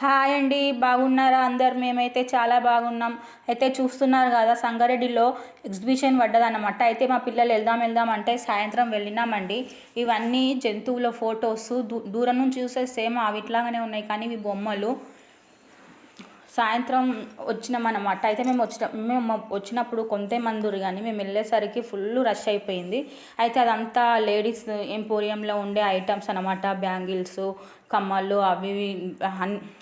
Hi అండి బాగున్నారా? అందరు మేమైతే చాలా బాగున్నాం. అయితే చూస్తున్నారు కదా సంగారెడ్డిలో ఎగ్జిబిషన్ పడ్డదన్నమాట. అయితే మా పిల్లలు వెళ్దాం వెళ్దాం అంటే సాయంత్రం వెళ్ళినామండి. ఇవన్నీ జంతువుల ఫొటోస్ దూ దూరం నుంచి చూసే సేమ్ అవిట్లాగానే ఉన్నాయి. కానీ ఇవి బొమ్మలు. సాయంత్రం వచ్చినామన్నమాట. అయితే మేము వచ్చిన మేము వచ్చినప్పుడు కొంతే మందురు కానీ మేము వెళ్ళేసరికి ఫుల్ రష్ అయిపోయింది. అయితే అదంతా లేడీస్ ఎంపోరియంలో ఉండే ఐటమ్స్ అనమాట బ్యాంగిల్స్ కమ్మలు అవి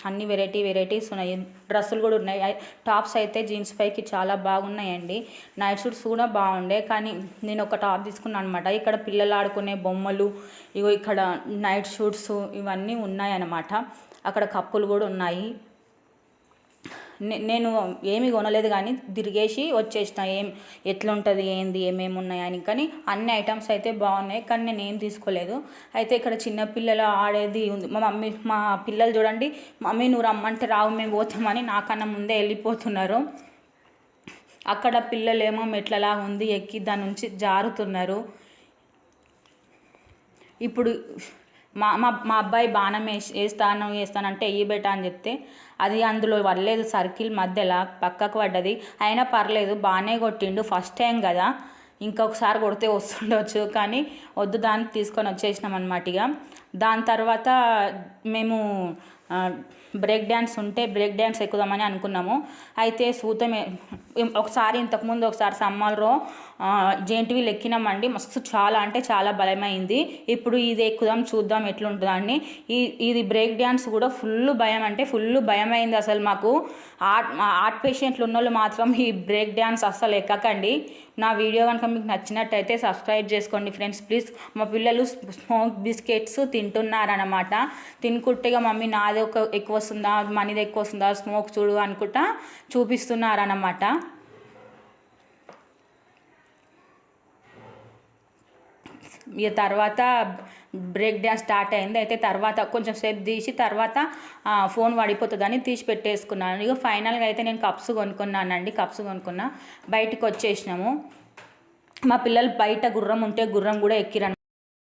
అన్ని వెరైటీ వెరైటీస్ ఉన్నాయి. డ్రెస్సులు కూడా ఉన్నాయి. టాప్స్ అయితే జీన్స్ పైకి చాలా బాగున్నాయండి. నైట్ షూట్స్ కూడా బాగుండే. కానీ నేను ఒక టాప్ తీసుకున్నాను అనమాట ఇక్కడ పిల్లలు ఆడుకునే బొమ్మలు ఇగో ఇక్కడ నైట్ షూట్స్ ఇవన్నీ ఉన్నాయన్నమాట. అక్కడ కప్పులు కూడా ఉన్నాయి. నేను ఏమి కొనలేదు కానీ తిరిగేసి వచ్చేసిన ఏం ఎట్లుంటుంది ఏంది ఏమేమి ఉన్నాయని కానీ అన్ని ఐటమ్స్ అయితే బాగున్నాయి కానీ నేను ఏం తీసుకోలేదు. అయితే ఇక్కడ చిన్న పిల్లలు ఆడేది ఉంది. మా మమ్మీ మా పిల్లలు చూడండి మమ్మీ నువ్వు రమ్మంటే రావు మేము పోతామని నాకన్నా ముందే వెళ్ళిపోతున్నారు. అక్కడ పిల్లలేమో మెట్లలా ఉంది ఎక్కి దాని నుంచి జారుతున్నారు. ఇప్పుడు మా మా మా అబ్బాయి బాణం వేసి వేస్తాను వేస్తానంటే ఈ బెట అని చెప్తే అది అందులో పడలేదు సర్కిల్ మధ్యలో పక్కకు పడ్డది. అయినా పర్లేదు బాగానే కొట్టిండు ఫస్ట్ టైం కదా. ఇంకొకసారి కొడితే వస్తుండొచ్చు కానీ వద్దు దాన్ని తీసుకొని వచ్చేసినాం అనమాట ఇక. దాని తర్వాత మేము బ్రేక్ డ్యాన్స్ ఉంటే బ్రేక్ డ్యాన్స్ ఎక్కుదామని అనుకున్నాము. అయితే సూతం ఒకసారి ఇంతకుముందు ఒకసారి సమ్మర్లో జేంటివీలు ఎక్కినామండి మస్తు చాలా అంటే చాలా భయమైంది. ఇప్పుడు ఇది ఎక్కుదాం చూద్దాం ఎట్లుంటుందని ఈ ఇది బ్రేక్ డ్యాన్స్ కూడా ఫుల్ భయం అంటే ఫుల్ భయం అయింది అసలు మాకు. ఆర్ట్ ఆర్ట్ పేషెంట్లు ఉన్న వాళ్ళు మాత్రం ఈ బ్రేక్ డ్యాన్స్ అస్సలు ఎక్కకండి. నా వీడియో కనుక మీకు నచ్చినట్టయితే సబ్స్క్రైబ్ చేసుకోండి ఫ్రెండ్స్. ప్లీజ్ మా పిల్లలు స్మోక్ బిస్కెట్స్ తింటున్నారనమాట తినుకుంటే మమ్మీ నాది ఒక ఎక్కువ వస్తుందా మనీది ఎక్కువ వస్తుందా స్మోక్ చూడు అనుకుంటా చూపిస్తున్నారనమాట ఇక తర్వాత బ్రేక్ డ్యాన్స్ స్టార్ట్ అయింది. అయితే తర్వాత కొంచెం సేపు తీసి తర్వాత ఫోన్ పడిపోతుందని తీసి పెట్టేసుకున్నాను. ఇక ఫైనల్గా అయితే నేను కప్స్ కొనుక్కున్నానండి. కప్స్ కొనుక్కున్నా. బయటకు వచ్చేసినాము. మా పిల్లలు బయట గుర్రం ఉంటే గుర్రం కూడా ఎక్కిరని